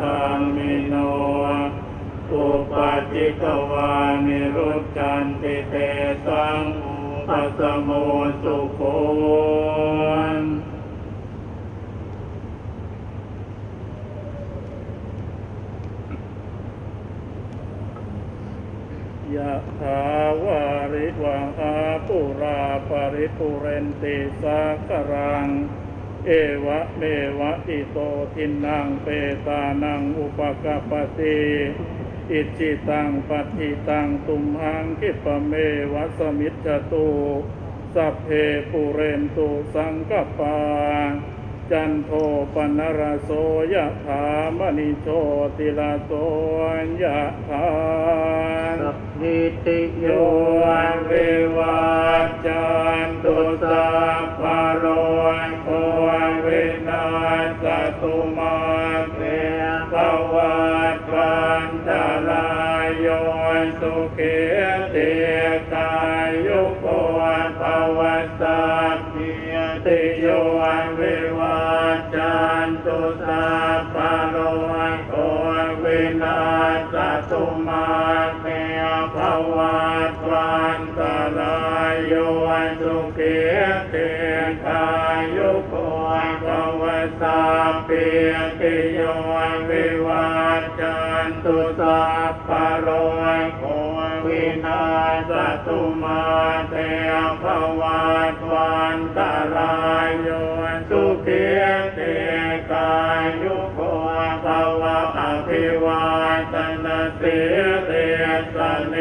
ทังมิโนอุปาจิกวานิรุจจันติเตสังปัสโมสุโคยะถาวาริวังอาปุราปริปุเรนติสากรัง เอวะเมวะอิโตทินังเปตานังอุปกปปติอิจิตังปฏิตังตุมหังคิปะเมวะสมิจจตุสัพเพปุเรนตุสังกปา จันโทปนรโสยะถามณิโชติลาโสยะถาสัพพิติโยโยวิวัจ กายุโกภวสัพพิติโยวิวัจจันตุสัพพโรโควินาศตุมาเตภวัตวันตรายโยสุขีเตกายุโกภวะอภิวาตนาสิเรสเน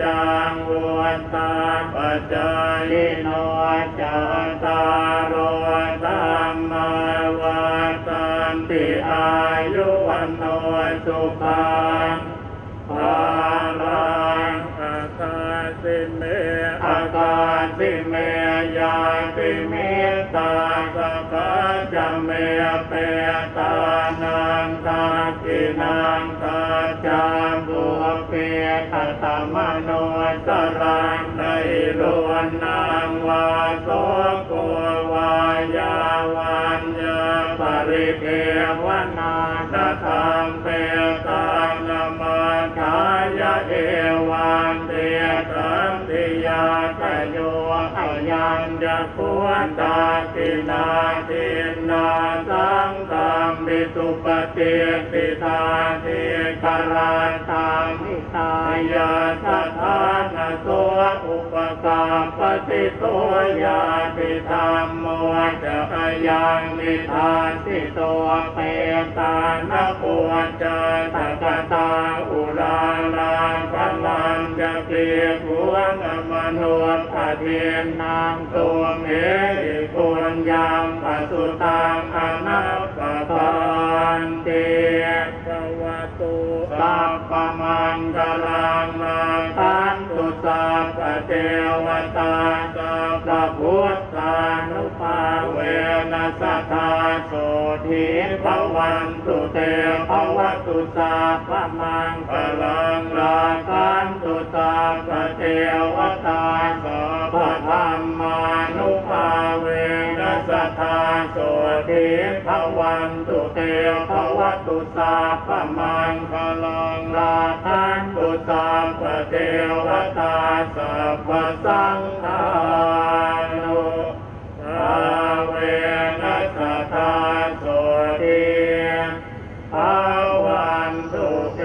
จังวันตาปัจจายโนจัต ติอายุวันโนสุขังภาลังอาคาสิเมอาคาสิเมยาติเมตาสกาจะเมเปตานังตากินังตาจาบุเปตตมโนสรังในรวนนางวาโส ยะเอวันเตตัมติยาตโยอายัญจะควตาตินาตินาสังฆัมมิสุปฏิติทาติกรันตามิตายาสัทานาโสอุปกาปฏิโตยาติธรรมโมจะยังนิทานติโตเปตานะปวจจตะกตาอุาลาคัมมันจะเกลียกวงมนุษย์เทียนนางตัวเมริปุญญามปสุตังอนัปปะปันเตภวตุสัพพมังกลังนาตันตุสัพพเทวตาสัพพุทธานุภาเวนัสสท ธาโสทิภวันตุเตภวตุสัพพมังกลังนาตันตุสัพะเทวตาสัพพะธรรมานุภาเวนัสทธาโสทิภวันตุเตภวตุสัพพมังกลังนาตันตุสัพะเทวตาสัพพะสังฆานุภาเวนัสสทธาโสทิภวันตุเต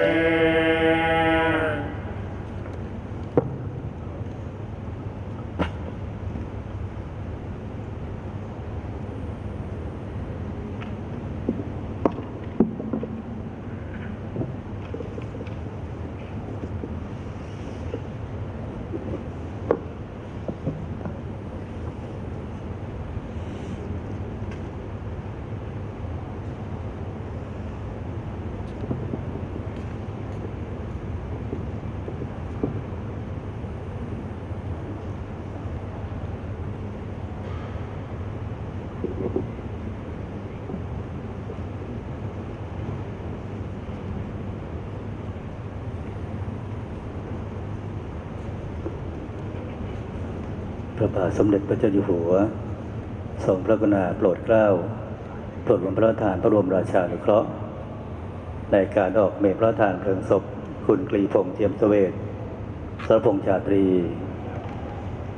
พระบาทสมเด็จพระเจ้าอยู่หัวทรงพระกรุณาโปรดเกล้าโปรดบรมพระราชทานพระบรมราชานุเคราะห์ในการออกเมพระทานเพลิงศพ คุณกรีพงษ์เทียมเสเวตสรพงษ์ชาตรี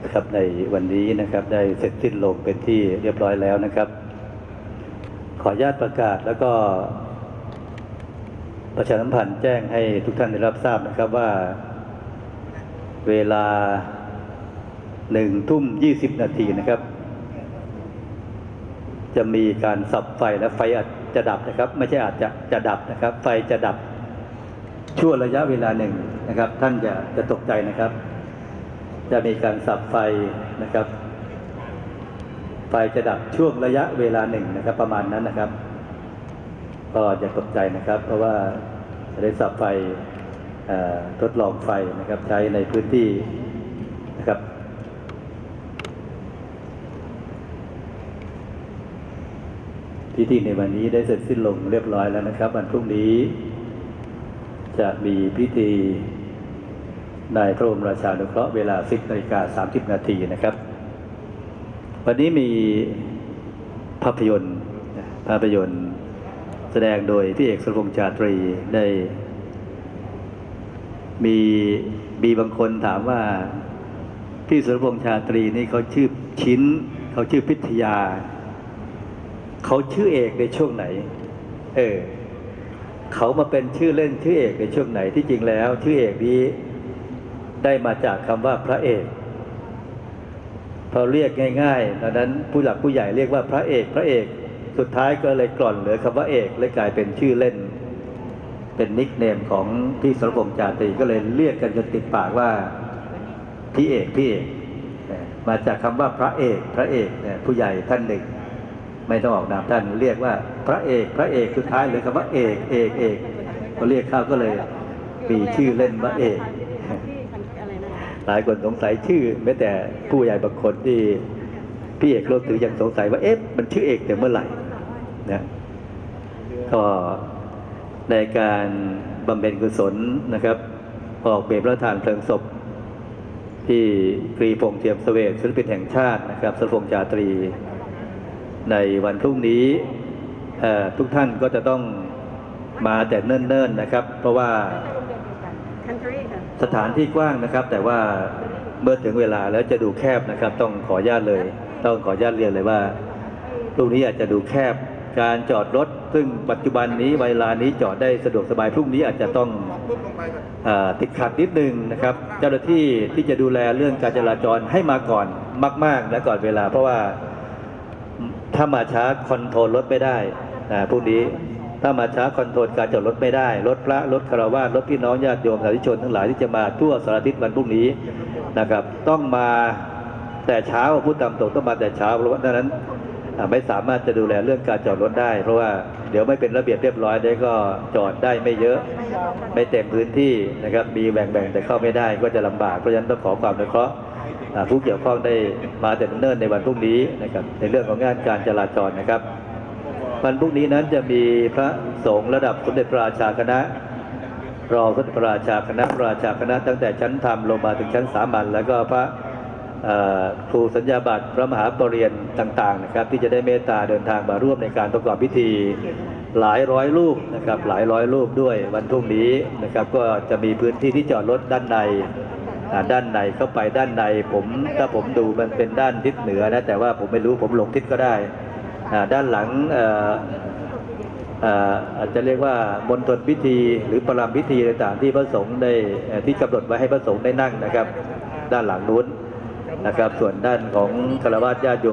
นะครับในวันนี้นะครับได้เสร็จสิ้นลงเป็นที่เรียบร้อยแล้วนะครับ ขออนุญาตประกาศแล้วก็ประชาสัมพันธ์แจ้งให้ทุกท่านได้รับทราบนะครับว่าเวลา หนึ่งทุ่มยี่สิบนาทีนะครับ จะมีการสับไฟและไฟอาจจะดับนะครับ ไม่ใช่อาจจะจะดับนะครับ ไฟจะดับชั่วระยะเวลาหนึ่งนะครับ ท่านจะจะตกใจนะครับ จะมีการสับไฟนะครับ ไฟจะดับช่วงระยะเวลาหนึ่งนะครับ ประมาณนั้นนะครับ ก็อย่าตกใจนะครับ เพราะว่าจะได้สับไฟทดลองไฟนะครับ ใช้ในพื้นที่นะครับ พิธีในวันนี้ได้เสร็จสิ้นลงเรียบร้อยแล้วนะครับ วันพรุ่งนี้ จะมีพิธีในพระบรมราชานุเคราะห์เวลา 10นาฬิกา30 นาทีนะครับ วันนี้มีภาพยนตร์ภาพยนตร์ แสดงโดยพี่เอกสุรพงษ์ชาตรีได้ มีมีบางคนถามว่าพี่สุรพงษ์ชาตรีนี่เขาชื่อชิ้น เขาชื่อพิทยา เขาชื่อเอกในช่วงไหน เออ เขามาเป็นชื่อเล่นชื่อเอกในช่วงไหนที่จริงแล้ว ชื่อเอกนี้ได้มาจากคำว่าพระเอกพอเรียกง่ายๆตอนนั้นผู้หลักผู้ใหญ่เรียกว่าพระเอกพระเอก สุดท้ายก็เลยกล่อนเหลือคำว่าเอกเลยกลายเป็นชื่อเล่น เป็นนิกเนมของพี่สรพงษ์จาตรีก็เลยเรียกกันจนติดปากว่าพี่เอกพี่เอกมาจากคำว่าพระเอกพระเอกเนี่ยผู้ใหญ่ท่านหนึ่ง ไม่ต้องออกนามท่านเรียกว่าพระเอกพระเอกสุดท้ายเลยคำว่าเอกเอกเอกก็เรียกเข้าก็เลยมีชื่อเล่นว่าเอกหลายคนสงสัยชื่อแม้แต่ผู้ใหญ่บางคนที่พี่เอกโลกถือยังสงสัยว่าเอ๊ะมันชื่อเอกแต่เมื่อไหร่นะก็ในการบำเพ็ญกุศลนะครับออกเบรพระทานเพลิงศพ ที่กรีพงษ์เทียมเสวตศิลปินแห่งชาตินะครับสรพงจาตรี ในวันพรุ่งนี้ทุกท่านก็จะต้องมาแต่เนิ่นๆนะครับ เพราะว่าสถานที่กว้างนะครับ แต่ว่าเมื่อถึงเวลาแล้วจะดูแคบนะครับ ต้องขออนุญาตเลย ต้องขออนุญาตเรียนเลยว่าพรุ่งนี้อาจจะดูแคบการจอดรถ ซึ่งปัจจุบันนี้เวลานี้จอดได้สะดวกสบายพรุ่งนี้อาจจะต้องอติดขัดนิดนึงนะครับ เจ้าหน้าที่ที่จะดูแลเรื่องการจราจรให้มาก่อนมาก ๆ และก่อนเวลาเพราะว่า ถ้ามาช้าคอนโทรลรถไม่ได้นะพรุ่งนี้ถ้ามาช้าคอนโทรลการจอดรถไม่ได้ รถพระรถคารวะรถพี่น้องญาติโยมสาธุชนทั้งหลายที่จะมาทั่วสารทิศวันพรุ่งนี้นะครับ ต้องมาแต่เช้าพูดตามตรงต้องมาแต่เช้าเพราะว่านั้นไม่สามารถจะดูแลเรื่องการจอดรถได้ เพราะว่าเดี๋ยวไม่เป็นระเบียบเรียบร้อยได้ก็จอดได้ไม่เยอะ ไม่เต็มพื้นที่นะครับมีแบ่งๆแต่เข้าไม่ได้ก็จะลำบากเพราะฉะนั้นต้องขอความอนุเคราะห์ ผู้เกี่ยวข้องได้มาแต่เนิ่นในวันพรุ่งนี้นะครับในเรื่องของงานการจราจรนะครับ วันพรุ่งนี้นั้นจะมีพระสงฆ์ระดับสมเด็จพระราชาคณะ รองสมเด็จพระราชาคณะพระราชาคณะ ตั้งแต่ชั้นธรรมลงมาถึงชั้นสามัญแล้วก็พระครูสัญญาบัตรพระมหาปรริญญาต่างๆนะครับ ที่จะได้เมตตาเดินทางมาร่วมในการประกอบพิธีหลายร้อยรูปนะครับหลายร้อยรูปด้วยวันพรุ่งนี้นะครับก็จะมีพื้นที่ที่จอดรถด้านใน ด้านในเข้าไปด้านในผมถ้าผมดูมันเป็นด้านทิศเหนือนะแต่ว่าผมไม่รู้ผมหลงทิศก็ได้ ด้านหลังอาจจะเรียกว่ามณฑลพิธีหรือประรำพิธีต่างๆที่พระสงฆ์ได้ที่กำหนดไว้ให้พระสงฆ์ได้นั่งนะครับ ด้านหลังนู้นนะครับ ส่วนด้านของคารวะญาติโย